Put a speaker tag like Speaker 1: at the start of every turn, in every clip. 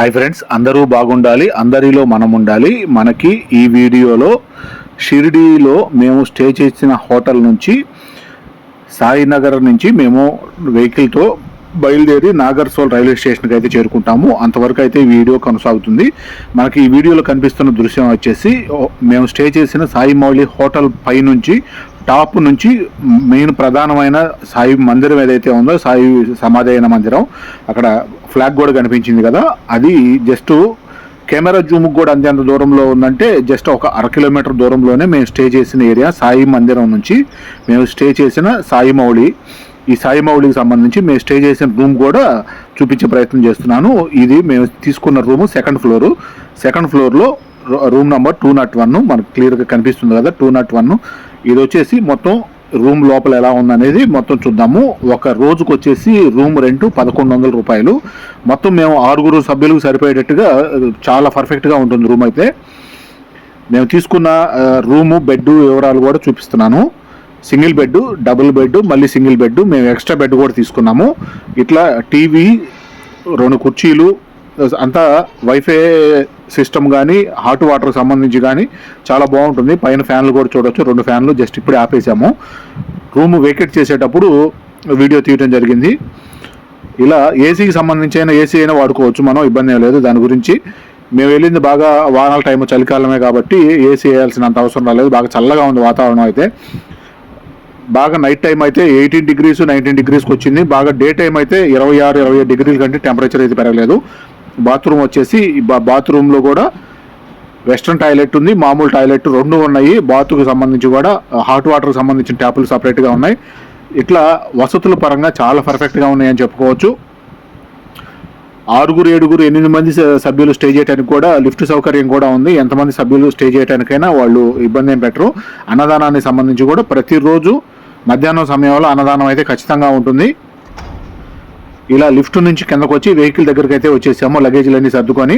Speaker 1: Hi friends అందరూ బాగుండాలి అందరిలో మనం ఉండాలి. మనకి ఈ వీడియోలో షిరిడీలో మేము స్టే చేసిన హోటల్ నుంచి సాయినగర్ నుంచి మేము వెహికల్తో బయలుదేరి నాగర్సోల్ రైల్వే స్టేషన్కి అయితే చేరుకుంటాము. అంతవరకు అయితే ఈ వీడియో కొనసాగుతుంది. మనకి ఈ వీడియోలో కనిపిస్తున్న దృశ్యం వచ్చేసి మేము స్టే చేసిన సాయి మౌళి హోటల్ పై నుంచి టాప్ నుంచి మెయిన్ ప్రధానమైన సాయి మందిరం ఏదైతే ఉందో సాయి సమాధి అయిన మందిరం అక్కడ ఫ్లాగ్ కూడా కనిపించింది కదా. అది జస్ట్ కెమెరా జూమ్ కూడా అంతేంత దూరంలో ఉందంటే జస్ట్ ఒక అర కిలోమీటర్ దూరంలోనే మేము స్టే చేసిన ఏరియా సాయి మందిరం నుంచి మేము స్టే చేసిన సాయి మౌళి. ఈ సాయి మౌళికి సంబంధించి మేము స్టే చేసిన రూమ్ కూడా చూపించే ప్రయత్నం చేస్తున్నాను. ఇది మేము తీసుకున్న రూము సెకండ్ ఫ్లోరు. సెకండ్ ఫ్లోర్లో room number two not one మనకు క్లియర్గా కనిపిస్తుంది కదా టూ నాట్ వన్. ఇది వచ్చేసి మొత్తం రూమ్ లోపల ఎలా ఉందనేది మొత్తం చూద్దాము. ఒక రోజుకు వచ్చేసి రూమ్ రెంట్ పదకొండు వందల రూపాయలు. మొత్తం మేము ఆరుగురు సభ్యులకు సరిపోయేటట్టుగా చాలా పర్ఫెక్ట్గా ఉంటుంది రూమ్ అయితే. మేము తీసుకున్న రూము బెడ్ వివరాలు కూడా చూపిస్తున్నాను. సింగిల్ బెడ్ డబుల్ బెడ్ మళ్ళీ సింగిల్ బెడ్ మేము ఎక్స్ట్రా బెడ్ కూడా తీసుకున్నాము. ఇట్లా టీవీ రెండు కుర్చీలు అంతా వైఫై సిస్టమ్ కానీ హాట్ వాటర్ సంబంధించి కానీ చాలా బాగుంటుంది. పైన ఫ్యాన్లు కూడా చూడొచ్చు. రెండు ఫ్యాన్లు జస్ట్ ఇప్పుడే ఆపేసాము. రూమ్ వేకెట్ చేసేటప్పుడు వీడియో తీయటం జరిగింది. ఇలా ఏసీకి సంబంధించి అయినా ఏసీ అయినా వాడుకోవచ్చు. మనం ఇబ్బంది ఏం లేదు. దాని గురించి మేము వెళ్ళింది బాగా వానాల టైం చలికాలమే కాబట్టి ఏసీ వేయాల్సినంత అవసరం రాలేదు. బాగా చల్లగా ఉంది వాతావరణం అయితే. బాగా నైట్ టైం అయితే ఎయిటీన్ డిగ్రీస్ నైన్టీన్ డిగ్రీస్కి వచ్చింది. బాగా డే టైం అయితే ఇరవై ఆరు ఇరవై ఏడు డిగ్రీల కంటే టెంపరేచర్ అయితే పెరగలేదు. బాత్రూమ్ వచ్చేసి బా బాత్రూంలో కూడా వెస్ట్రన్ టాయిలెట్ ఉంది మామూలు టాయిలెట్ రెండు ఉన్నాయి. బాత్కు సంబంధించి కూడా హాట్ వాటర్కి సంబంధించిన ట్యాపులు సపరేట్గా ఉన్నాయి. ఇట్లా వసతుల పరంగా చాలా పర్ఫెక్ట్గా ఉన్నాయని చెప్పుకోవచ్చు. ఆరుగురు ఏడుగురు ఎనిమిది మంది స- సభ్యులు స్టే చేయడానికి కూడా లిఫ్ట్ సౌకర్యం కూడా ఉంది. ఎంతమంది సభ్యులు స్టే చేయడానికైనా వాళ్ళు ఇబ్బంది ఏం పెట్టరు. అన్నదానానికి సంబంధించి కూడా ప్రతిరోజు మధ్యాహ్నం సమయంలో అన్నదానం అయితే ఖచ్చితంగా ఉంటుంది. ఇలా లిఫ్ట్ నుంచి కిందకు వచ్చి వెహికల్ దగ్గరికి అయితే వచ్చేసాము లగేజ్లన్నీ సర్దుకొని.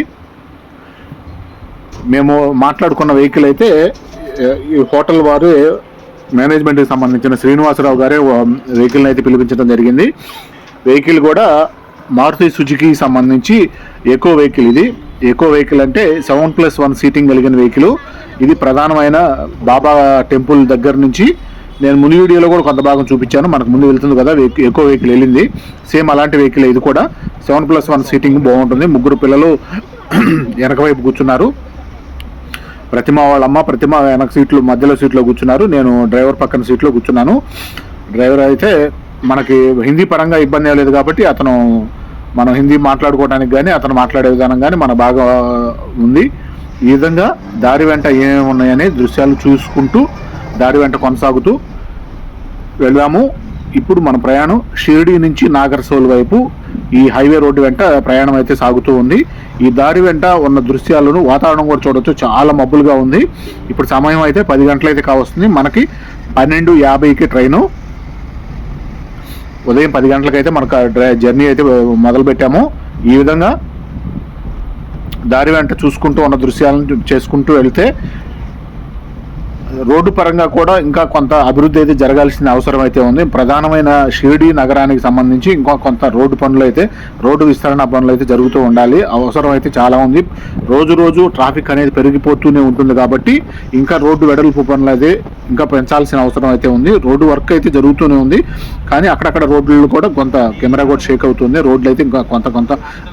Speaker 1: మేము మాట్లాడుకున్న వెహికల్ అయితే ఈ హోటల్ వారు మేనేజ్మెంట్కి సంబంధించిన శ్రీనివాసరావు గారే వెహికల్ని అయితే పిలిపించడం జరిగింది. వెహికల్ కూడా మారుతి సుజుకి సంబంధించి ఎకో వెహికల్ ఇది. ఎకో వెహికల్ అంటే సెవెన్ ప్లస్ వన్ సీటింగ్ కలిగిన వెహికల్. ఇది ప్రధానమైన బాబా టెంపుల్ దగ్గర నుంచి నేను ముందు వీడియోలో కూడా కొంత భాగం చూపించాను. మనకు ముందు వెళ్తుంది కదా ఎక్కువ వెహికల్ వెళ్ళింది. సేమ్ అలాంటి వెహికల్ ఇది కూడా. సెవెన్ ప్లస్ వన్ సీటింగ్ బాగుంటుంది. ముగ్గురు పిల్లలు వెనక వైపు కూర్చున్నారు. ప్రతిమ వాళ్ళ అమ్మ ప్రతిమ వెనక సీట్లు మధ్యలో సీట్లో కూర్చున్నారు. నేను డ్రైవర్ పక్కన సీట్లో కూర్చున్నాను. డ్రైవర్ అయితే మనకి హిందీ పరంగా ఇబ్బంది లేదు కాబట్టి అతను మనం హిందీ మాట్లాడుకోవడానికి కానీ అతను మాట్లాడే విధానం కానీ మన బాగా ఉంది. ఈ విధంగా దారి వెంట ఏమేమి ఉన్నాయని దృశ్యాలు చూసుకుంటూ దారి వెంట కొనసాగుతూ వెళ్ళాము. ఇప్పుడు మన ప్రయాణం షిరిడి నుంచి నాగర్సోల్ వైపు ఈ హైవే రోడ్డు వెంట ప్రయాణం అయితే సాగుతూ ఉంది. ఈ దారి వెంట ఉన్న దృశ్యాలను వాతావరణం కూడా చూడొచ్చు. చాలా మబ్బులుగా ఉంది. ఇప్పుడు సమయం అయితే పది గంటలైతే కావస్తుంది. మనకి పన్నెండు యాభైకి ట్రైను. ఉదయం పది గంటలకైతే మనకు జర్నీ అయితే మొదలు పెట్టాము. ఈ విధంగా దారి వెంట చూసుకుంటూ ఉన్న దృశ్యాలను చేసుకుంటూ వెళ్తే రోడ్డు పరంగా కూడా ఇంకా కొంత అభివృద్ధి అయితే జరగాల్సిన అవసరం అయితే ఉంది. ప్రధానమైన షిరిడి నగరానికి సంబంధించి ఇంకా కొంత రోడ్డు పనులు అయితే రోడ్డు విస్తరణ పనులు అయితే జరుగుతూ ఉండాలి. అవసరం అయితే చాలా ఉంది. రోజు రోజు ట్రాఫిక్ అనేది పెరిగిపోతూనే ఉంటుంది కాబట్టి ఇంకా రోడ్డు వెడల్పు పనులు అయితే ఇంకా పెంచాల్సిన అవసరం అయితే ఉంది. రోడ్డు వర్క్ అయితే జరుగుతూనే ఉంది. కానీ అక్కడక్కడ రోడ్లు కూడా కొంత కెమెరా కూడా షేక్ అవుతుంది. రోడ్లు అయితే ఇంకా కొంత కొంత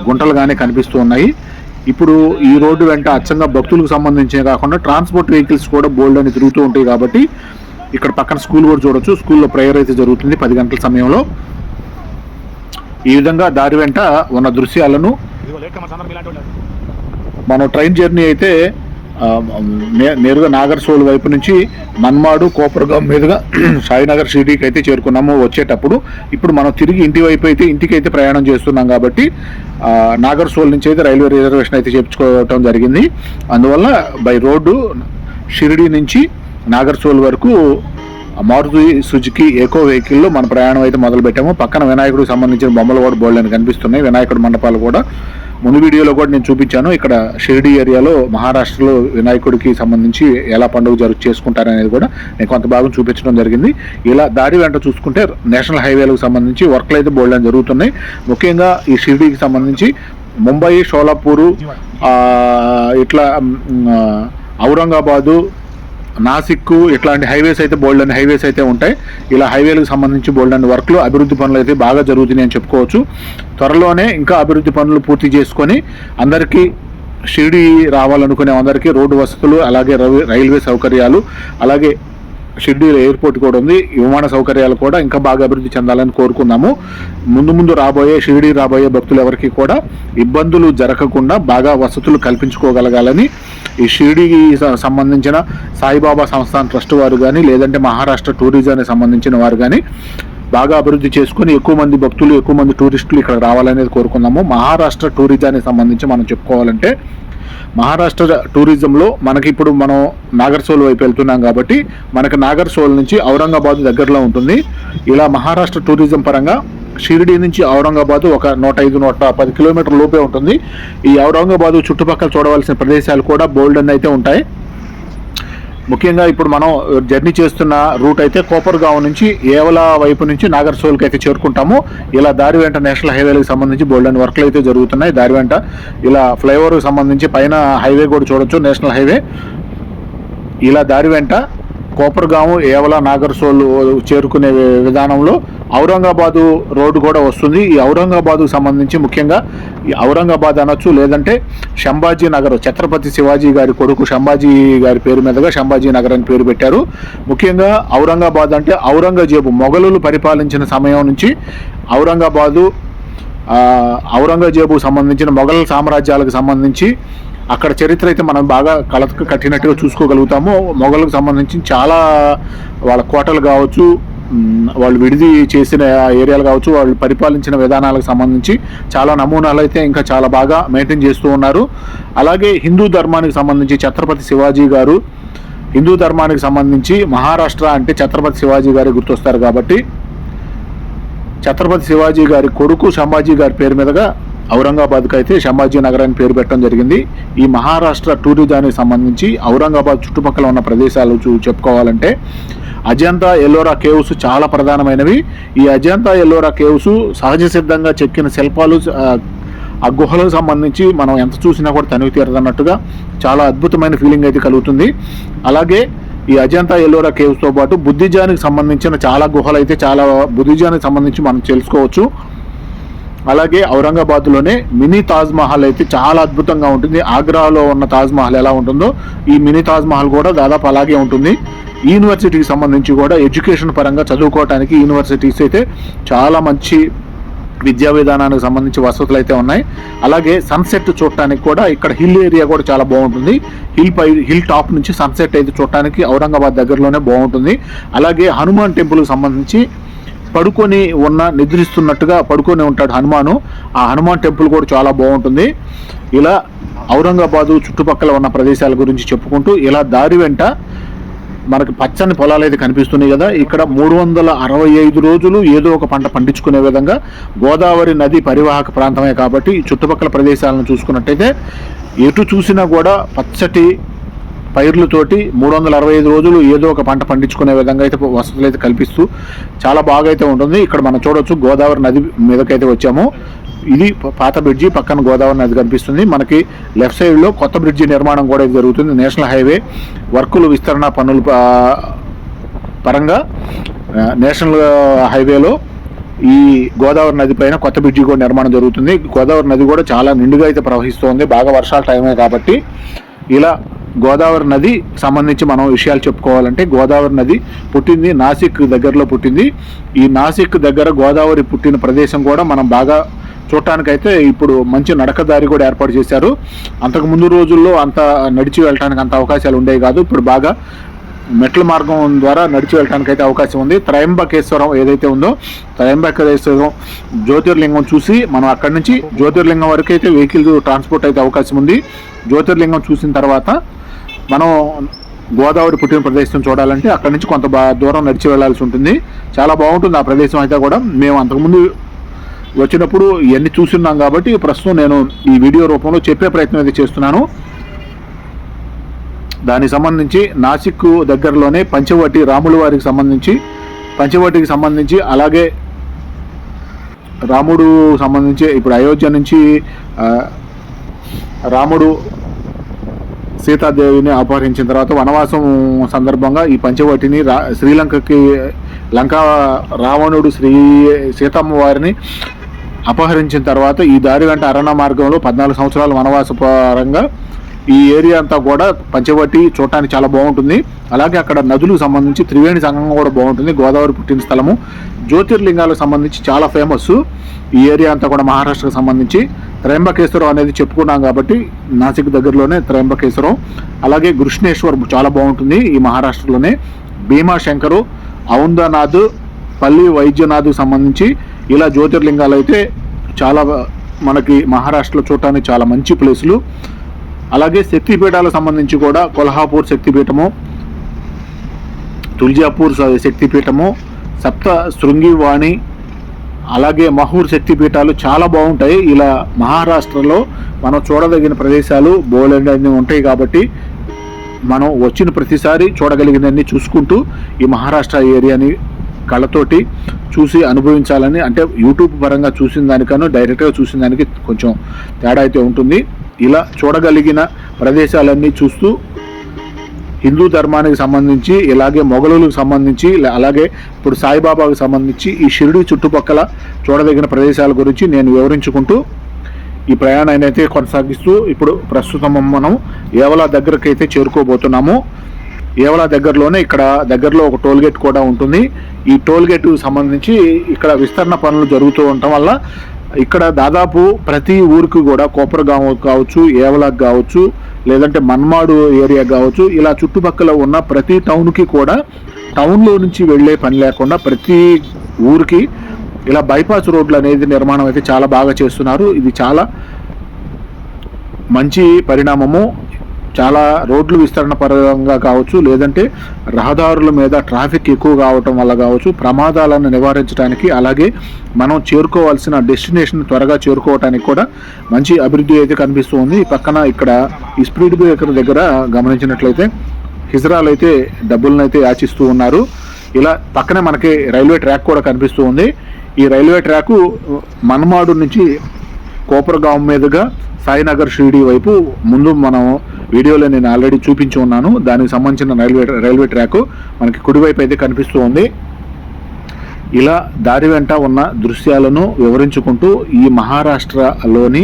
Speaker 1: గుంటలుగానే కనిపిస్తూ ఉన్నాయి. ఇప్పుడు ఈ రోడ్డు వెంట అచ్చంగా భక్తులకు సంబంధించే కాకుండా ట్రాన్స్పోర్ట్ వెహికల్స్ కూడా బోల్డ్ అని తిరుగుతూ ఉంటాయి కాబట్టి ఇక్కడ పక్కన స్కూల్ కూడా చూడొచ్చు. స్కూల్లో ప్రేయర్ అయితే జరుగుతుంది పది గంటల సమయంలో. ఈ విధంగా దారి వెంట ఉన్న దృశ్యాలను మనం ట్రైన్ జర్నీ అయితే నేరుగా నాగర్సోల్ వైపు నుంచి మన్మాడు కోపరగాం మీదుగా సాయినగర్ సిటీకి అయితే చేరుకున్నాము వచ్చేటప్పుడు. ఇప్పుడు మనం తిరిగి ఇంటి వైపు అయితే ఇంటికి అయితే ప్రయాణం చేస్తున్నాం కాబట్టి నాగర్సోల్ నుంచి అయితే రైల్వే రిజర్వేషన్ అయితే చేర్చుకోవటం జరిగింది. అందువల్ల బై రోడ్డు షిరిడి నుంచి నాగర్సోల్ వరకు మారుతి సుజుకి ఎకో వెహికల్లో మన ప్రయాణం అయితే మొదలు పెట్టాము పక్కన వినాయకుడికి సంబంధించిన బొమ్మలు కూడా బోల్డ్ అని కనిపిస్తున్నాయి. వినాయకుడి మండపాలు కూడా ముందు వీడియోలో కూడా నేను చూపించాను. ఇక్కడ షిరిడి ఏరియాలో మహారాష్ట్రలో వినాయకుడికి సంబంధించి ఎలా పండుగ జరుగు చేసుకుంటారనేది కూడా నేను కొంత భాగం చూపించడం జరిగింది. ఇలా దారి వెంట చూసుకుంటే నేషనల్ హైవేలకు సంబంధించి వర్క్లు అయితే బోల్డ్ జరుగుతున్నాయి. ముఖ్యంగా ఈ షిరిడికి సంబంధించి ముంబై షోలాపూరు ఇట్లా ఔరంగాబాదు నాసిక్ ఇట్లాంటి హైవేస్ అయితే బోల్డ్ అండ్ హైవేస్ అయితే ఉంటాయి. ఇలా హైవేలకు సంబంధించి బోల్డ్ అండ్ వర్క్లు అభివృద్ధి పనులు అయితే బాగా జరుగుతున్నాయి అని చెప్పుకోవచ్చు. త్వరలోనే ఇంకా అభివృద్ధి పనులు పూర్తి చేసుకొని అందరికీ షిరిడి రావాలనుకునే అందరికీ రోడ్డు వసతులు అలాగే రైల్వే సౌకర్యాలు అలాగే షెడ్యూల్ ఎయిర్పోర్ట్ కూడా ఉంది. విమాన సౌకర్యాలు కూడా ఇంకా బాగా అభివృద్ధి చెందాలని కోరుకున్నాము ముందు ముందు రాబోయే షిరిడి రాబోయే భక్తులు ఎవరికి కూడా ఇబ్బందులు జరగకుండా బాగా వసతులు కల్పించుకోగలగాలని ఈ షిరిడికి సంబంధించిన సాయిబాబా సంస్థాన్ ట్రస్ట్ వారు కానీ లేదంటే మహారాష్ట్ర టూరిజానికి సంబంధించిన వారు కానీ బాగా అభివృద్ధి చేసుకుని ఎక్కువ మంది భక్తులు ఎక్కువ మంది టూరిస్టులు ఇక్కడ రావాలనేది కోరుకున్నాము మహారాష్ట్ర టూరిజానికి సంబంధించి మనం చెప్పుకోవాలంటే మహారాష్ట్ర టూరిజంలో మనకి ఇప్పుడు మనం నాగర్సోల్ వైపు వెళ్తున్నాం కాబట్టి మనకి నాగర్సోల్ నుంచి ఔరంగాబాద్ దగ్గరలో ఉంటుంది. ఇలా మహారాష్ట్ర టూరిజం పరంగా షిరిడి నుంచి ఔరంగాబాద్ ఒక నూట ఐదు నూట పది కిలోమీటర్ లోపే ఉంటుంది. ఈ ఔరంగాబాద్ చుట్టుపక్కల చూడవలసిన ప్రదేశాలు కూడా బోల్డ్ అయితే ఉంటాయి. ముఖ్యంగా ఇప్పుడు మనం జర్నీ చేస్తున్న రూట్ అయితే కోపర్గావ్ నుంచి ఏవల వైపు నుంచి నాగర్సోల్కి అయితే చేరుకుంటాము. ఇలా దారి వెంట నేషనల్ హైవేలకు సంబంధించి బోల్డెన్ వర్క్లు అయితే జరుగుతున్నాయి. దారి వెంట ఇలా ఫ్లైఓవర్కి సంబంధించి పైన హైవే కూడా చూడొచ్చు నేషనల్ హైవే. ఇలా దారి వెంట కోపర్గాము ఏవల నాగర్సోలు చేరుకునే విధానంలో ఔరంగాబాదు రోడ్డు కూడా వస్తుంది. ఈ ఔరంగాబాద్కు సంబంధించి ముఖ్యంగా ఈ ఔరంగాబాద్ అనొచ్చు లేదంటే శంభాజీ నగర్ ఛత్రపతి శివాజీ గారి కొడుకు శంభాజీ గారి పేరు మీదుగా శంభాజీ నగర్ అని పేరు పెట్టారు. ముఖ్యంగా ఔరంగాబాద్ అంటే ఔరంగజేబు మొఘలులు పరిపాలించిన సమయం నుంచి ఔరంగాబాదు ఔరంగజేబుకు సంబంధించిన మొఘల్ సామ్రాజ్యాలకు సంబంధించి అక్కడ చరిత్ర అయితే మనం బాగా కళకు కట్టినట్టుగా చూసుకోగలుగుతాము. మొఘలకు సంబంధించి చాలా వాళ్ళ కోటలు కావచ్చు వాళ్ళు విడిది చేసిన ఏరియాలు కావచ్చు వాళ్ళు పరిపాలించిన విధానాలకు సంబంధించి చాలా నమూనాలు అయితే ఇంకా చాలా బాగా మెయింటైన్ చేస్తూ ఉన్నారు. అలాగే హిందూ ధర్మానికి సంబంధించి ఛత్రపతి శివాజీ గారు హిందూ ధర్మానికి సంబంధించి మహారాష్ట్ర అంటే ఛత్రపతి శివాజీ గారి గుర్తొస్తారు కాబట్టి ఛత్రపతి శివాజీ గారి కొడుకు సంభాజీ గారి పేరు మీదుగా ఔరంగాబాద్కు అయితే సంభాజీ నగర్ అని పేరు పెట్టడం జరిగింది. ఈ మహారాష్ట్ర టూరిజానికి సంబంధించి ఔరంగాబాద్ చుట్టుపక్కల ఉన్న ప్రదేశాలు చూ చెప్పుకోవాలంటే అజంతా ఎల్లోరా కేవ్స్ చాలా ప్రధానమైనవి. ఈ అజంతా ఎల్లోరా కేవ్స్ సహజ సిద్ధంగా చెక్కిన శిల్పాలు ఆ, ఆ గుహలకు సంబంధించి మనం ఎంత చూసినా కూడా తనివి తీరదన్నట్టుగా చాలా అద్భుతమైన ఫీలింగ్ అయితే కలుగుతుంది. అలాగే ఈ అజంతా ఎల్లోరా కేవ్స్తో పాటు బుద్ధిజానికి సంబంధించిన చాలా గుహలు అయితే చాలా బుద్ధిజానికి సంబంధించి మనం తెలుసుకోవచ్చు. అలాగే ఔరంగాబాద్లోనే మినీ తాజ్ మహల్ అయితే చాలా అద్భుతంగా ఉంటుంది. ఆగ్రాలో ఉన్న తాజ్ మహల్ ఎలా ఉంటుందో ఈ మినీ తాజ్ మహల్ కూడా దాదాపు అలాగే ఉంటుంది. యూనివర్సిటీకి సంబంధించి కూడా ఎడ్యుకేషన్ పరంగా చదువుకోవటానికి యూనివర్సిటీస్ అయితే చాలా మంచి విద్యా విధానానికి సంబంధించి వసతులు అయితే ఉన్నాయి. అలాగే సన్సెట్ చూడటానికి కూడా ఇక్కడ హిల్ ఏరియా కూడా చాలా బాగుంటుంది. హిల్ పై హిల్ టాప్ నుంచి సన్సెట్ అయితే చూడటానికి ఔరంగాబాద్ దగ్గరలోనే బాగుంటుంది. అలాగే హనుమాన్ టెంపుల్కి సంబంధించి పడుకొని ఉన్న నిద్రిస్తున్నట్టుగా పడుకొని ఉంటాడు హనుమాను. ఆ హనుమాన్ టెంపుల్ కూడా చాలా బాగుంటుంది. ఇలా ఔరంగాబాదు చుట్టుపక్కల ఉన్న ప్రదేశాల గురించి చెప్పుకుంటూ ఇలా దారి వెంట మనకి పచ్చని పొలాలు అయితే కనిపిస్తున్నాయి కదా. ఇక్కడ మూడు వందల అరవై ఐదు రోజులు ఏదో ఒక పంట పండించుకునే విధంగా గోదావరి నది పరివాహక ప్రాంతమే కాబట్టి చుట్టుపక్కల ప్రదేశాలను చూసుకున్నట్టయితే ఎటు చూసినా కూడా పచ్చటి పైర్లతోటి మూడు వందల అరవై ఐదు రోజులు ఏదో ఒక పంట పండించుకునే విధంగా అయితే వసతులు అయితే కల్పిస్తూ చాలా బాగా అయితే ఉంటుంది. ఇక్కడ మనం చూడొచ్చు గోదావరి నది మీదకైతే వచ్చాము. ఇది పాత బ్రిడ్జి పక్కన గోదావరి నది కనిపిస్తుంది. మనకి లెఫ్ట్ సైడ్లో కొత్త బ్రిడ్జి నిర్మాణం కూడా జరుగుతుంది. నేషనల్ హైవే వర్కులు విస్తరణ పనులు పరంగా నేషనల్ హైవేలో ఈ గోదావరి నది పైన కొత్త బ్రిడ్జి కూడా నిర్మాణం జరుగుతుంది. గోదావరి నది కూడా చాలా నిండుగా అయితే ప్రవహిస్తోంది. బాగా వర్షాల టైమే కాబట్టి. ఇలా గోదావరి నది సంబంధించి మనం విషయాలు చెప్పుకోవాలంటే గోదావరి నది పుట్టింది నాసిక్ దగ్గరలో పుట్టింది. ఈ నాసిక్ దగ్గర గోదావరి పుట్టిన ప్రదేశం కూడా మనం బాగా చూడటానికైతే ఇప్పుడు మంచి నడకదారి కూడా ఏర్పాటు చేశారు. అంతకు ముందు రోజుల్లో అంత నడిచి వెళ్ళడానికి అంత అవకాశాలు ఉండేవి కాదు. ఇప్పుడు బాగా మెట్ల మార్గం ద్వారా నడిచి వెళ్ళడానికి అయితే అవకాశం ఉంది. త్రయంబకేశ్వరం ఏదైతే ఉందో త్రయంబకేశ్వరం జ్యోతిర్లింగం చూసి మనం అక్కడి నుంచి జ్యోతిర్లింగం వరకు అయితే వెహికల్ ట్రాన్స్పోర్ట్ అయితే అవకాశం ఉంది. జ్యోతిర్లింగం చూసిన తర్వాత మనం గోదావరి పుట్టిన ప్రదేశం చూడాలంటే అక్కడి నుంచి కొంత దూరం నడిచి వెళ్ళాల్సి ఉంటుంది. చాలా బాగుంటుంది ఆ ప్రదేశం అయితే కూడా. మేము అంతకుముందు వచ్చినప్పుడు ఇవన్నీ చూస్తున్నాం కాబట్టి ప్రస్తుతం నేను ఈ వీడియో రూపంలో చెప్పే ప్రయత్నం అయితే చేస్తున్నాను. దానికి సంబంధించి నాసిక్ దగ్గరలోనే పంచవటి రాముల వారికి సంబంధించి పంచవటికి సంబంధించి అలాగే రాముడు సంబంధించి ఇప్పుడు అయోధ్య నుంచి రాముడు సీతాదేవిని అపహరించిన తర్వాత వనవాసం సందర్భంగా ఈ పంచవటిని రా శ్రీలంకకి లంకా రావణుడు శ్రీ సీతమ్మ వారిని అపహరించిన తర్వాత ఈ దారి వెంట అరణ్య మార్గంలో పద్నాలుగు సంవత్సరాలు వనవాస పరంగా ఈ ఏరియా అంతా కూడా పంచవటి చూడటానికి చాలా బాగుంటుంది. అలాగే అక్కడ నదులకు సంబంధించి త్రివేణి సంఘం కూడా బాగుంటుంది. గోదావరి పుట్టిన స్థలము. జ్యోతిర్లింగాలకు సంబంధించి చాలా ఫేమస్ ఈ ఏరియా అంతా కూడా మహారాష్ట్రకు సంబంధించి. త్రయంబకేశ్వరం అనేది చెప్పుకున్నాం కాబట్టి నాసిక్ దగ్గరలోనే త్రయంబకేశ్వరం. అలాగే కృష్ణేశ్వర్ చాలా బాగుంటుంది ఈ మహారాష్ట్రలోనే. భీమాశంకరు ఔందనాథ్ పల్లి వైద్యనాథ్ సంబంధించి ఇలా జ్యోతిర్లింగాలు అయితే చాలా మనకి మహారాష్ట్రలో చూడటానికి చాలా మంచి ప్లేసులు అలాగే శక్తిపీఠాలకు సంబంధించి కూడా కొల్హాపూర్ శక్తిపీఠము తుల్జాపూర్ శక్తిపీఠము సప్త శృంగివాణి అలాగే మహూర్ శక్తిపీఠాలు చాలా బాగుంటాయి. ఇలా మహారాష్ట్రలో మనం చూడదగిన ప్రదేశాలు బోలెండ్ అన్ని ఉంటాయి కాబట్టి మనం వచ్చిన ప్రతిసారి చూడగలిగినన్ని చూసుకుంటూ ఈ మహారాష్ట్ర ఏరియాని కళ్ళతోటి చూసి అనుభవించాలని అంటే యూట్యూబ్ పరంగా చూసిన దానికన్నా డైరెక్ట్గా చూసిన దానికి కొంచెం తేడా అయితే ఉంటుంది. ఇలా చూడగలిగిన ప్రదేశాలన్నీ చూస్తూ హిందూ ధర్మానికి సంబంధించి ఇలాగే మొఘలులకు సంబంధించి ఇలా- అలాగే ఇప్పుడు సాయిబాబాకు సంబంధించి ఈ షిరిడి చుట్టుపక్కల చూడదగిన ప్రదేశాల గురించి నేను వివరించుకుంటూ ఈ ప్రయాణాన్ని అయితే కొనసాగిస్తూ ఇప్పుడు ప్రస్తుతం మనం ఏవలా దగ్గరకు అయితే చేరుకోబోతున్నాము ఏవలా దగ్గరలోనే ఇక్కడ దగ్గరలో ఒక టోల్ గేట్ కూడా ఉంటుంది. ఈ టోల్ సంబంధించి ఇక్కడ విస్తరణ పనులు జరుగుతూ ఉండటం వల్ల ఇక్కడ దాదాపు ప్రతి ఊరికి కూడా కోపరగాం కావచ్చు ఏవలాక్ కావచ్చు లేదంటే మన్మాడు ఏరియా కావచ్చు ఇలా చుట్టుపక్కల ఉన్న ప్రతి టౌన్కి కూడా టౌన్లో నుంచి వెళ్ళే పని లేకుండా ప్రతి ఊరికి ఇలా బైపాస్ రోడ్లు అనేది నిర్మాణం అయితే చాలా బాగా చేస్తున్నారు. ఇది చాలా మంచి పరిణామము. చాలా రోడ్లు విస్తరణ పరంగా కావచ్చు లేదంటే రహదారుల మీద ట్రాఫిక్ ఎక్కువ కావటం వల్ల కావచ్చు ప్రమాదాలను నివారించడానికి అలాగే మనం చేరుకోవాల్సిన డెస్టినేషన్ త్వరగా చేరుకోవడానికి కూడా మంచి అభివృద్ధి అయితే కనిపిస్తుంది. ఈ పక్కన ఇక్కడ ఈ స్పీడ్ బ్రేకర్ దగ్గర గమనించినట్లయితే హిజ్రాలు అయితే డబ్బులను అయితే యాచిస్తూ ఉన్నారు. ఇలా పక్కనే మనకి రైల్వే ట్రాక్ కూడా కనిపిస్తూ ఉంది ఈ రైల్వే ట్రాకు మన్మాడు నుంచి కోపరగాం మీదుగా సాయినగర్ షిరిడి వైపు ముందు మనం వీడియోలో నేను ఆల్రెడీ చూపించి ఉన్నాను. దానికి సంబంధించిన రైల్వే రైల్వే ట్రాక్ మనకి కుడివైపు అయితే కనిపిస్తూ ఉంది. ఇలా దారి వెంట ఉన్న దృశ్యాలను వివరించుకుంటూ ఈ మహారాష్ట్రలోని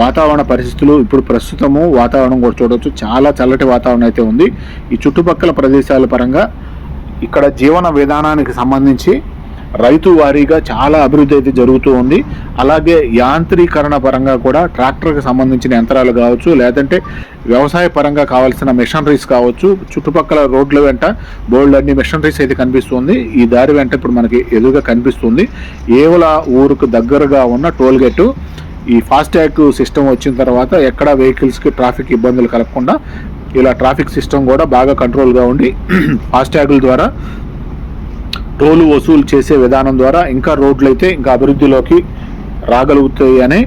Speaker 1: వాతావరణ పరిస్థితులు ఇప్పుడు ప్రస్తుతము వాతావరణం కూడా చూడవచ్చు చాలా చల్లటి వాతావరణం అయితే ఉంది. ఈ చుట్టుపక్కల ప్రదేశాల పరంగా ఇక్కడ జీవన విధానానికి సంబంధించి రైతు వారీగా చాలా అభివృద్ధి అయితే జరుగుతూ ఉంది. అలాగే యాంత్రీకరణ పరంగా కూడా ట్రాక్టర్కి సంబంధించిన యంత్రాలు కావచ్చు లేదంటే వ్యవసాయ పరంగా కావాల్సిన మిషనరీస్ కావచ్చు చుట్టుపక్కల రోడ్ల వెంట బోల్డ్ అన్ని మిషనరీస్ అయితే కనిపిస్తుంది. ఈ దారి వెంట ఇప్పుడు మనకి ఎదురుగా కనిపిస్తుంది. ఏవల ఊరుకు దగ్గరగా ఉన్న టోల్ గేటు. ఈ ఫాస్ట్యాగ్ సిస్టమ్ వచ్చిన తర్వాత ఎక్కడ వెహికల్స్కి ట్రాఫిక్ ఇబ్బందులు కలగకుండా ఇలా ట్రాఫిక్ సిస్టమ్ కూడా బాగా కంట్రోల్గా ఉండి ఫాస్టాగుల ద్వారా టోలు వసూలు చేసే విధానం ద్వారా ఇంకా రోడ్లు అయితే ఇంకా అభివృద్ధిలోకి రాగలుగుతాయి అనే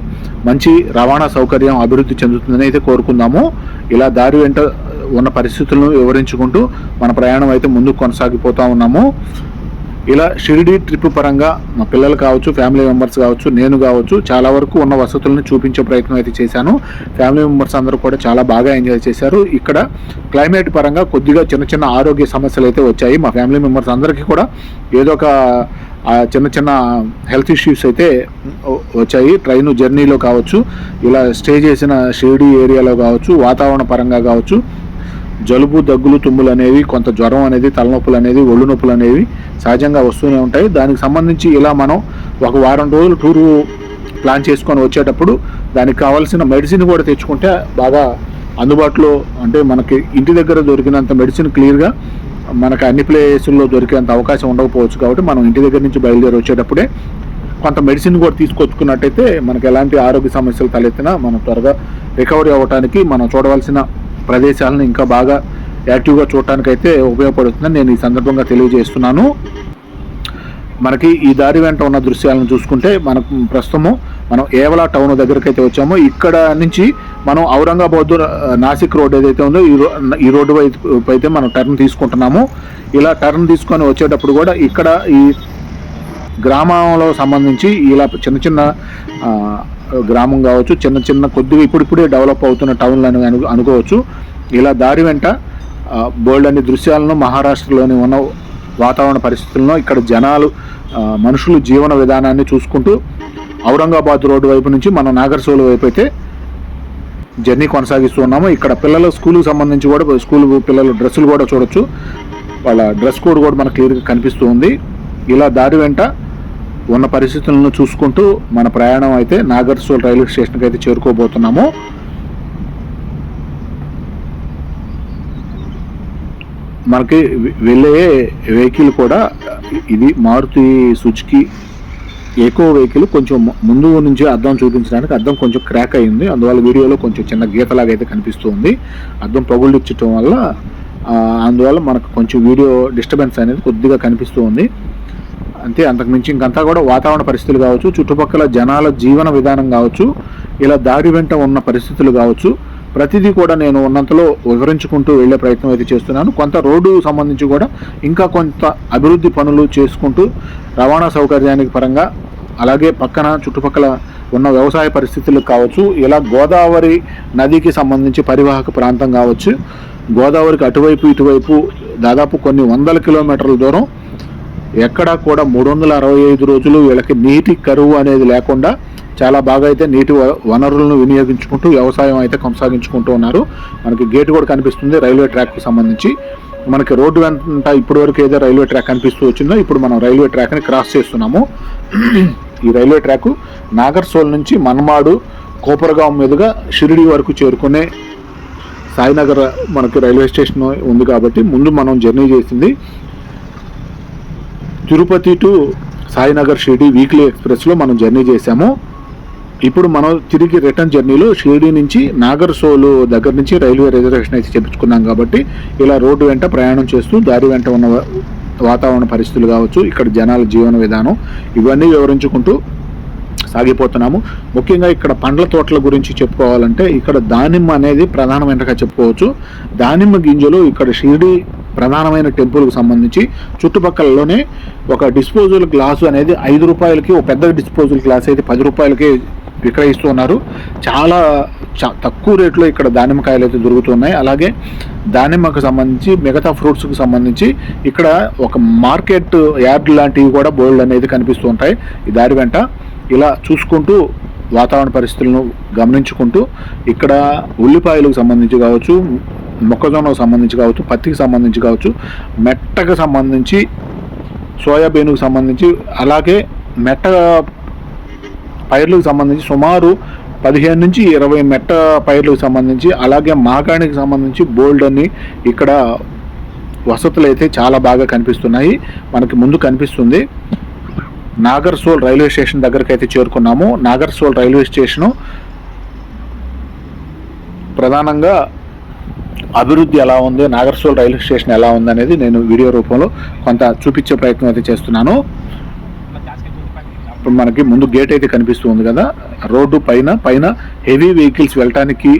Speaker 1: మంచి రవాణా సౌకర్యం అభివృద్ధి చెందుతుందని అయితే కోరుకుందాము. ఇలా దారి వెంట ఉన్న పరిస్థితులను వివరించుకుంటూ మన ప్రయాణం అయితే ముందుకు కొనసాగిపోతూ ఉన్నాము. ఇలా షిరిడి ట్రిప్ పరంగా మా పిల్లలు కావచ్చు ఫ్యామిలీ మెంబర్స్ కావచ్చు నేను కావచ్చు చాలా వరకు ఉన్న వసతులను చూపించే ప్రయత్నం అయితే చేశాను. ఫ్యామిలీ మెంబర్స్ అందరూ కూడా చాలా బాగా ఎంజాయ్ చేశారు. ఇక్కడ క్లైమేట్ పరంగా కొద్దిగా చిన్న చిన్న ఆరోగ్య సమస్యలు అయితే వచ్చాయి. మా ఫ్యామిలీ మెంబర్స్ అందరికీ కూడా ఏదో ఒక చిన్న చిన్న హెల్త్ ఇష్యూస్ అయితే వచ్చాయి. ట్రైన్ జర్నీలో కావచ్చు ఇలా స్టే చేసిన షిరిడి ఏరియాలో కావచ్చు వాతావరణ పరంగా కావచ్చు జలుబు దగ్గులు తుమ్ములు అనేవి కొంత జ్వరం అనేది తలనొప్పులు అనేది ఒళ్ళు నొప్పులు అనేవి సహజంగా వస్తూనే ఉంటాయి. దానికి సంబంధించి ఇలా మనం ఒక వారం రోజులు టూరు ప్లాన్ చేసుకొని వచ్చేటప్పుడు దానికి కావాల్సిన మెడిసిన్ కూడా తెచ్చుకుంటే బాగా అందుబాటులో అంటే మనకి ఇంటి దగ్గర దొరికినంత మెడిసిన్ క్లియర్గా మనకు అన్ని ప్లేసుల్లో దొరికేంత అవకాశం ఉండకపోవచ్చు కాబట్టి మనం ఇంటి దగ్గర నుంచి బయలుదేరి వచ్చేటప్పుడే కొంత మెడిసిన్ కూడా తీసుకొచ్చుకున్నట్టయితే మనకు ఎలాంటి ఆరోగ్య సమస్యలు తలెత్తినా మనం త్వరగా రికవరీ అవ్వడానికి మనం చూడవలసిన ప్రదేశాలను ఇంకా బాగా యాక్టివ్గా చూడటానికి అయితే ఉపయోగపడుతుందని నేను ఈ సందర్భంగా తెలియజేస్తున్నాను. మనకి ఈ దారి వెంట ఉన్న దృశ్యాలను చూసుకుంటే మనకు ప్రస్తుతము మనం ఏవలా టౌన్ దగ్గరికి అయితే వచ్చామో ఇక్కడ నుంచి మనం ఔరంగాబాద్ నాసిక్ రోడ్ ఏదైతే ఉందో ఈ ఈ రోడ్డు వైపు అయితే మనం టర్న్ తీసుకుంటున్నాము. ఇలా టర్న్ తీసుకొని వచ్చేటప్పుడు కూడా ఇక్కడ ఈ గ్రామంలో సంబంధించి ఇలా చిన్న చిన్న గ్రామం కావచ్చు చిన్న చిన్న కొద్దిగా ఇప్పుడిప్పుడే డెవలప్ అవుతున్న టౌన్లు అని అనుకోవచ్చు. ఇలా దారి వెంట బోల్డ్ అనే దృశ్యాలను మహారాష్ట్రలోని ఉన్న వాతావరణ పరిస్థితులను ఇక్కడ జనాలు మనుషులు జీవన విధానాన్ని చూసుకుంటూ ఔరంగాబాద్ రోడ్డు వైపు నుంచి మన నాగర్సోలు వైపు అయితే జర్నీ కొనసాగిస్తూ ఉన్నాము. ఇక్కడ పిల్లల స్కూల్కి సంబంధించి కూడా స్కూల్ పిల్లల డ్రెస్సులు కూడా చూడొచ్చు. వాళ్ళ డ్రెస్ కోడ్ కూడా మనకు క్లియర్గా కనిపిస్తూ ఉంది. ఇలా దారి వెంట ఉన్న పరిస్థితులను చూసుకుంటూ మన ప్రయాణం అయితే నాగర్సోల్ రైల్వే స్టేషన్కి అయితే చేరుకోబోతున్నాము. మనకి వెళ్ళే వెహికల్ కూడా ఇది మారుతి సుజుకి ఏకో వెహికల్. కొంచెం ముందు నుంచి అద్దం చూపించడానికి అద్దం కొంచెం క్రాక్ అయింది. అందువల్ల వీడియోలో కొంచెం చిన్న గీతలాగా అయితే కనిపిస్తుంది అద్దం పగుళ్ళిచ్చటం వల్ల అందువల్ల మనకు కొంచెం వీడియో డిస్టర్బెన్స్ అనేది కొద్దిగా కనిపిస్తూ ఉంది. అంతే అంతకుమించి ఇంకంతా కూడా వాతావరణ పరిస్థితులు కావచ్చు చుట్టుపక్కల జనాల జీవన విధానం కావచ్చు ఇలా దారి వెంట ఉన్న పరిస్థితులు కావచ్చు ప్రతిదీ కూడా నేను ఉన్నంతలో వివరించుకుంటూ వెళ్ళే ప్రయత్నం అయితే చేస్తున్నాను. కొంత రోడ్డు సంబంధించి కూడా ఇంకా కొంత అభివృద్ధి పనులు చేసుకుంటూ రవాణా సౌకర్యానికి పరంగా అలాగే పక్కన చుట్టుపక్కల ఉన్న వ్యవసాయ పరిస్థితులు కావచ్చు ఇలా గోదావరి నదికి సంబంధించి పరివాహక ప్రాంతం కావచ్చు గోదావరికి అటువైపు ఇటువైపు దాదాపు కొన్ని వందల కిలోమీటర్ల దూరం ఎక్కడా కూడా మూడు వందల అరవై ఐదు రోజులు వీళ్ళకి నీటి కరువు అనేది లేకుండా చాలా బాగా అయితే నీటి వ- వనరులను వినియోగించుకుంటూ వ్యవసాయం అయితే కొనసాగించుకుంటూ ఉన్నారు. మనకి గేట్ కూడా కనిపిస్తుంది రైల్వే ట్రాక్కి సంబంధించి. మనకి రోడ్డు వెంట ఇప్పటి వరకు ఏదో రైల్వే ట్రాక్ కనిపిస్తూ వచ్చిందో ఇప్పుడు మనం రైల్వే ట్రాక్ని క్రాస్ చేస్తున్నాము. ఈ రైల్వే ట్రాక్ నాగర్సోల్ నుంచి మన్మాడు కోపరగాం మీదుగా షిరిడి వరకు చేరుకునే సాయినగర్ మనకి రైల్వే స్టేషన్ ఉంది కాబట్టి ముందు మనం జర్నీ చేసింది తిరుపతి టు సాయినగర్ షిరిడి వీక్లీ ఎక్స్ప్రెస్లో మనం జర్నీ చేశాము. ఇప్పుడు మనం తిరిగి రిటర్న్ జర్నీలో షిరిడి నుంచి నాగర్సోలు దగ్గర నుంచి రైల్వే రిజర్వేషన్ అయితే చేపించుకున్నాం కాబట్టి ఇలా రోడ్డు వెంట ప్రయాణం చేస్తూ దారి వెంట ఉన్న వాతావరణ పరిస్థితులు కావచ్చు ఇక్కడ జనాల జీవన విధానం ఇవన్నీ వివరించుకుంటూ సాగిపోతున్నాము. ముఖ్యంగా ఇక్కడ పండ్ల తోటల గురించి చెప్పుకోవాలంటే ఇక్కడ దానిమ్మ అనేది ప్రధానమైనగా చెప్పుకోవచ్చు. దానిమ్మ గింజలు ఇక్కడ షిరిడి ప్రధానమైన టెంపుల్కి సంబంధించి చుట్టుపక్కలలోనే ఒక డిస్పోజల్ గ్లాసు అనేది ఐదు రూపాయలకి ఒక పెద్ద డిస్పోజల్ గ్లాస్ అయితే పది రూపాయలకి విక్రయిస్తూ ఉన్నారు. చాలా తక్కువ రేట్లో ఇక్కడ దానిమ్మకాయలు అయితే దొరుకుతున్నాయి. అలాగే దానిమ్మకు సంబంధించి మిగతా ఫ్రూట్స్కి సంబంధించి ఇక్కడ ఒక మార్కెట్ యార్డ్ లాంటివి కూడా బోల్డ్ అనేది కనిపిస్తూ ఉంటాయి. ఈ దారి వెంట ఇలా చూసుకుంటూ వాతావరణ పరిస్థితులను గమనించుకుంటూ ఇక్కడ ఉల్లిపాయలకు సంబంధించి కావచ్చు మొక్కజొన్నకు సంబంధించి కావచ్చు పత్తికి సంబంధించి కావచ్చు మెట్టకు సంబంధించి సోయాబీన్కు సంబంధించి అలాగే మెట్ట పైర్లకు సంబంధించి సుమారు పదిహేను నుంచి ఇరవై మెట్ట పైర్లకు సంబంధించి అలాగే మాగాణికి సంబంధించి బోల్డ్ అని ఇక్కడ వసతులు అయితే చాలా బాగా కనిపిస్తున్నాయి. మనకి ముందు కనిపిస్తుంది. నాగర్సోల్ రైల్వే స్టేషన్ దగ్గరికి అయితే చేరుకున్నాము. నాగర్సోల్ రైల్వే స్టేషను ప్రధానంగా అభివృద్ధి ఎలా ఉంది నాగర్సోల్ రైల్వే స్టేషన్ ఎలా ఉంది అనేది నేను వీడియో రూపంలో కొంత చూపించే ప్రయత్నం అయితే చేస్తున్నాను. ఇప్పుడు మనకి ముందు గేట్ అయితే కనిపిస్తుంది కదా. రోడ్డు పైన పైన హెవీ వెహికల్స్ వెళ్ళటానికి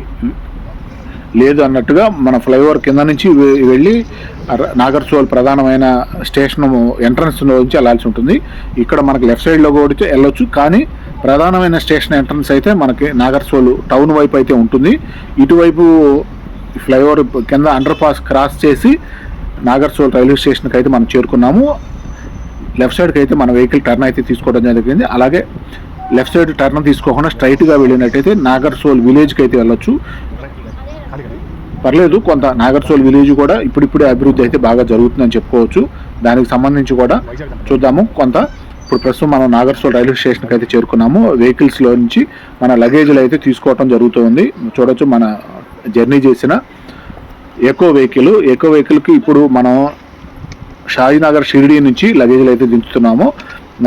Speaker 1: లేదు అన్నట్టుగా మన ఫ్లైఓవర్ కింద నుంచి వెళ్ళి నాగర్సోల్ ప్రధానమైన స్టేషన్ ఎంట్రన్స్ నుంచి వెళ్ళాల్సి ఉంటుంది. ఇక్కడ మనకి లెఫ్ట్ సైడ్లో కూడా వెళ్ళొచ్చు. కానీ ప్రధానమైన స్టేషన్ ఎంట్రన్స్ అయితే మనకి నాగర్సోల్ టౌన్ వైపు అయితే ఉంటుంది. ఇటువైపు ఫ్లైఓవర్ కింద అండర్ పాస్ క్రాస్ చేసి నాగర్సోల్ రైల్వే స్టేషన్కి అయితే మనం చేరుకున్నాము. లెఫ్ట్ సైడ్కి అయితే మన వెహికల్ టర్న్ అయితే తీసుకోవడం జరిగింది. అలాగే లెఫ్ట్ సైడ్ టర్న్ తీసుకోకుండా స్ట్రైట్గా వెళ్ళినట్టయితే నాగర్సోల్ విలేజ్కి అయితే వెళ్ళొచ్చు. పర్లేదు కొంత నాగర్సోల్ విలేజ్ కూడా ఇప్పుడిప్పుడే అభివృద్ధి అయితే బాగా జరుగుతుందని చెప్పుకోవచ్చు. దానికి సంబంధించి కూడా చూద్దాము. కొంత ఇప్పుడు ప్రస్తుతం మనం నాగర్సోల్ రైల్వే స్టేషన్కి అయితే చేరుకున్నాము. వెహికల్స్లో నుంచి మన లగేజ్లు అయితే తీసుకోవడం జరుగుతుంది. చూడొచ్చు మన జర్నీ చేసిన ఎకో వెహికల్ ఎకో వెహికల్కి ఇప్పుడు మనం షాజీనగర్ షిరిడి నుంచి లగేజ్లు అయితే దించుతున్నాము.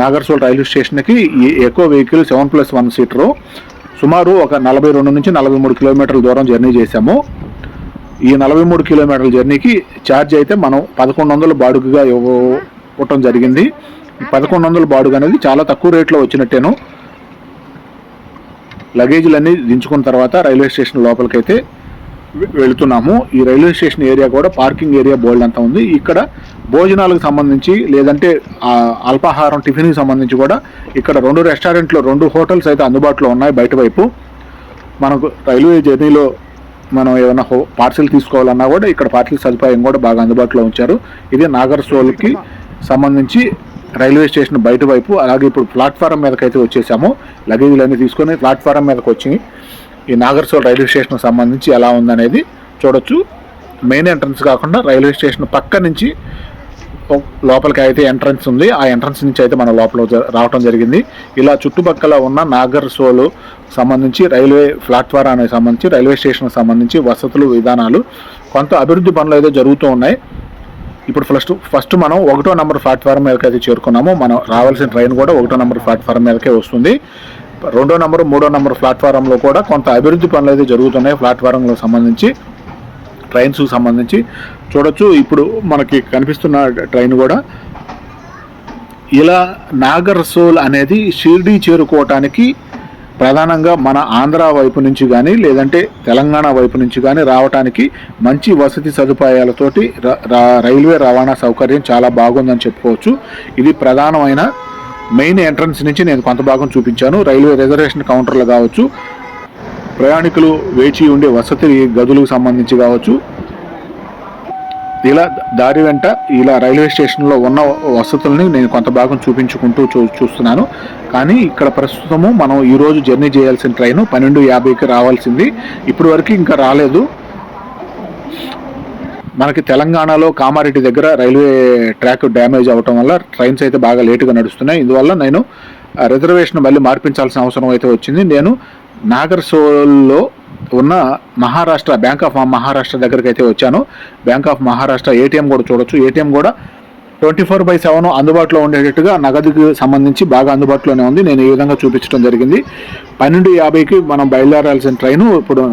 Speaker 1: నాగర్సోల్ రైల్వే స్టేషన్కి ఈ Eeco vehicle seven plus one seater. సుమారు ఒక నలభై రెండు నుంచి నలభై మూడు కిలోమీటర్ల దూరం జర్నీ చేశాము. ఈ నలభై మూడు కిలోమీటర్ల జర్నీకి ఛార్జ్ అయితే మనం పదకొండు వందలు బాడుగుగా ఇవ్వటం జరిగింది. పదకొండు వందల బాడుగు అనేది చాలా తక్కువ రేట్లో వచ్చినట్టేను. లగేజీలన్నీ దించుకున్న తర్వాత రైల్వే స్టేషన్ లోపలికైతే వెళుతున్నాము. ఈ రైల్వే స్టేషన్ ఏరియా కూడా పార్కింగ్ ఏరియా బోల్డ్ అంతా ఉంది. ఇక్కడ భోజనాలకు సంబంధించి లేదంటే అల్పాహారం టిఫిన్కి సంబంధించి కూడా ఇక్కడ రెండు రెస్టారెంట్లు రెండు హోటల్స్ అయితే అందుబాటులో ఉన్నాయి బయట వైపు. మనకు రైల్వే జర్నీలో మనం ఏమైనా హో పార్సిల్ తీసుకోవాలన్నా కూడా ఇక్కడ పార్సిల్ సదుపాయం కూడా బాగా అందుబాటులో ఉంచారు. ఇది నాగర్సోల్కి సంబంధించి రైల్వే స్టేషన్ బయట వైపు అలాగే ఇప్పుడు ప్లాట్ఫారం మీదకైతే వచ్చేసాము. లగేజీలన్నీ తీసుకొని ప్లాట్ఫారం మీదకి వచ్చి ఈ నాగర్సోల్ రైల్వే స్టేషన్కి సంబంధించి ఎలా ఉందనేది చూడొచ్చు. మెయిన్ ఎంట్రన్స్ కాకుండా రైల్వే స్టేషన్ పక్క నుంచి లోపలికి అయితే ఎంట్రన్స్ ఉంది. ఆ ఎంట్రన్స్ నుంచి అయితే మన లోపల రావటం జరిగింది. ఇలా చుట్టుపక్కల ఉన్న నాగర్ సోలు సంబంధించి రైల్వే ప్లాట్ఫారానికి సంబంధించి రైల్వే స్టేషన్కి సంబంధించి వసతులు విధానాలు కొంత అభివృద్ధి పనులు అయితే జరుగుతూ ఉన్నాయి. ఇప్పుడు ఫస్ట్ ఫస్ట్ మనం ఒకటో నెంబర్ ప్లాట్ఫారం మీదకి అయితే చేరుకున్నాము. మనం రావాల్సిన ట్రైన్ కూడా ఒకటో నెంబర్ ప్లాట్ఫారం మీదకే వస్తుంది. రెండో నంబరు మూడో నెంబర్ ప్లాట్ఫారంలో కూడా కొంత అభివృద్ధి పనులు అయితే జరుగుతున్నాయి. ప్లాట్ఫారంలో సంబంధించి ట్రైన్స్కి సంబంధించి. చూడొచ్చు ఇప్పుడు మనకి కనిపిస్తున్న ట్రైన్ కూడా ఇలా నాగర్ సోల్ అనేది షిర్డీ చేరుకోవటానికి ప్రధానంగా మన ఆంధ్ర వైపు నుంచి కానీ లేదంటే తెలంగాణ వైపు నుంచి కానీ రావటానికి మంచి వసతి సదుపాయాలతోటి రైల్వే రవాణా సౌకర్యం చాలా బాగుందని చెప్పుకోవచ్చు. ఇది ప్రధానమైన మెయిన్ ఎంట్రన్స్ నుంచి నేను కొంత భాగం చూపించాను. రైల్వే రిజర్వేషన్ కౌంటర్లు కావచ్చు ప్రయాణికులు వేచి ఉండే వసతి గదులకు సంబంధించి కావచ్చు. ఇలా దారి వెంట ఇలా రైల్వే స్టేషన్లో ఉన్న వసతుల్ని నేను కొంత భాగం చూపించుకుంటూ చూ చూస్తున్నాను. కానీ ఇక్కడ ప్రస్తుతము మనం ఈరోజు జర్నీ చేయాల్సిన ట్రైన్ పన్నెండు యాభైకి రావాల్సింది. ఇప్పటి వరకు ఇంకా రాలేదు. మనకి తెలంగాణలో కామారెడ్డి దగ్గర రైల్వే ట్రాక్ డ్యామేజ్ అవటం వల్ల ట్రైన్స్ అయితే బాగా లేటుగా నడుస్తున్నాయి. ఇందువల్ల నేను రిజర్వేషన్ మళ్ళీ మార్పించాల్సిన అవసరం అయితే వచ్చింది. నేను నాగర్సోల్లో ఉన్న మహారాష్ట్ర బ్యాంక్ ఆఫ్ మహారాష్ట్ర దగ్గరికి అయితే వచ్చాను. బ్యాంక్ ఆఫ్ మహారాష్ట్ర ఏటీఎం కూడా చూడొచ్చు. ఏటీఎం కూడా ట్వంటీ ఫోర్ బై సెవెన్ అందుబాటులో ఉండేటట్టుగా నగదుకు సంబంధించి బాగా అందుబాటులోనే ఉంది. నేను ఈ విధంగా చూపించడం జరిగింది. పన్నెండు యాభైకి మనం బయలుదేరాల్సిన ట్రైను ఇప్పుడు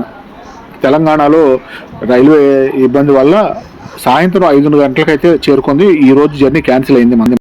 Speaker 1: తెలంగాణలో రైల్వే ఇబ్బంది వల్ల సాయంత్రం ఐదు గంటలకైతే చేరుకుంది. ఈ రోజు జర్నీ క్యాన్సిల్ అయింది మంది.